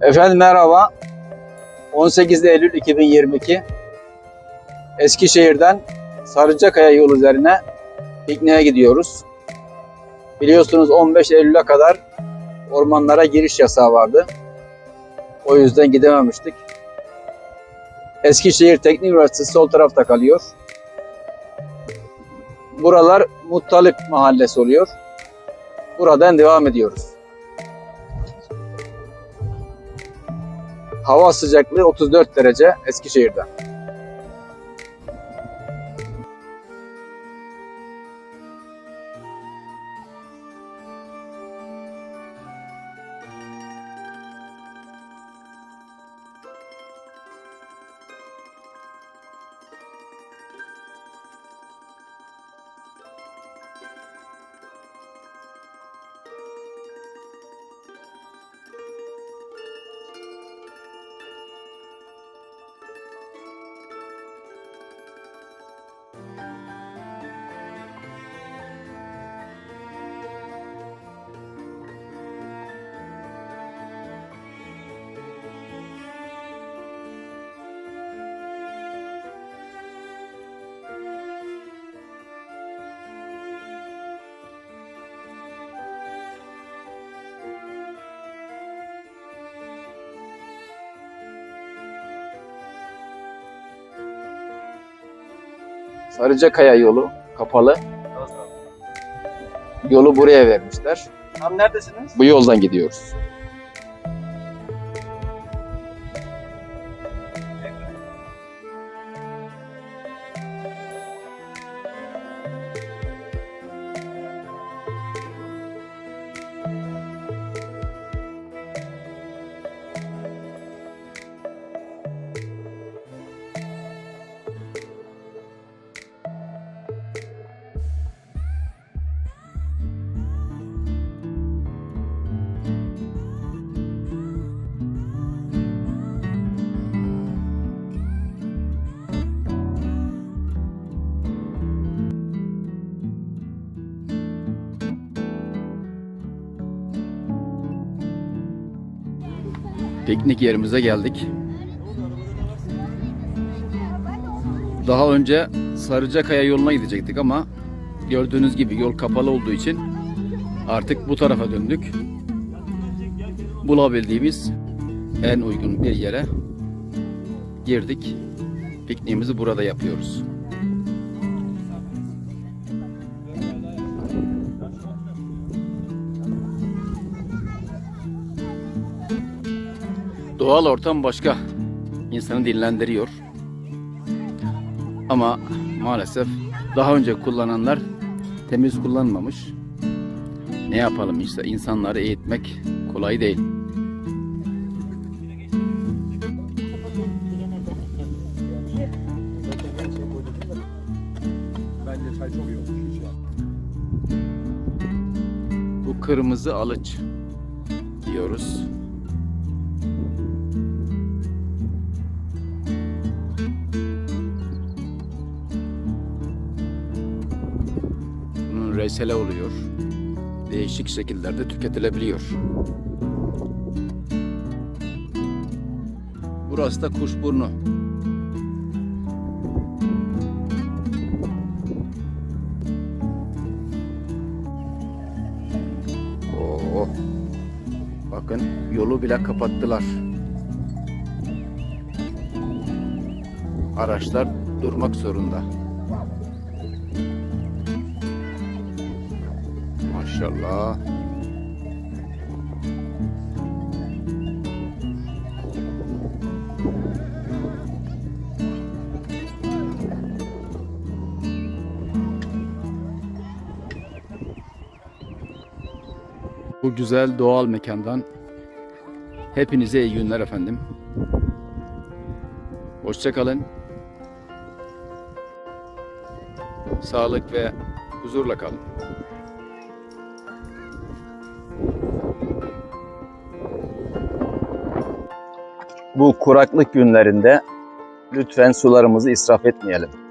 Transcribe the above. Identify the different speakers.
Speaker 1: Efendim merhaba. 18 Eylül 2022 Eskişehir'den Sarıcakaya yolu üzerine pikniğe gidiyoruz. Biliyorsunuz 15 Eylül'e kadar ormanlara giriş yasağı vardı. O yüzden gidememiştik. Eskişehir Teknik Üniversitesi sol tarafta kalıyor. Buralar Muttalip Mahallesi oluyor. Buradan devam ediyoruz. Hava sıcaklığı 34 derece Eskişehir'de. Sarıcakaya yolu kapalı. Yolu buraya vermişler.
Speaker 2: Tam neredesiniz?
Speaker 1: Bu yoldan gidiyoruz. Piknik yerimize geldik. Daha önce Sarıcakaya yoluna gidecektik ama gördüğünüz gibi yol kapalı olduğu için artık bu tarafa döndük. Bulabildiğimiz en uygun bir yere girdik. Pikniğimizi burada yapıyoruz. Doğal ortam başka. insanı dinlendiriyor. Ama maalesef daha önce kullananlar temiz kullanmamış. Ne yapalım işte insanları eğitmek kolay değil. Bu kırmızı alıç diyoruz. Bunun resele oluyor. Değişik şekillerde tüketilebiliyor. Burası da kuşburnu. Oo. Bakın yolu bile kapattılar. Araçlar durmak zorunda. Maşallah. Bu güzel doğal mekandan hepinize iyi günler efendim. Hoşçakalın. Sağlık ve huzurla kalın. Bu kuraklık günlerinde lütfen sularımızı israf etmeyelim.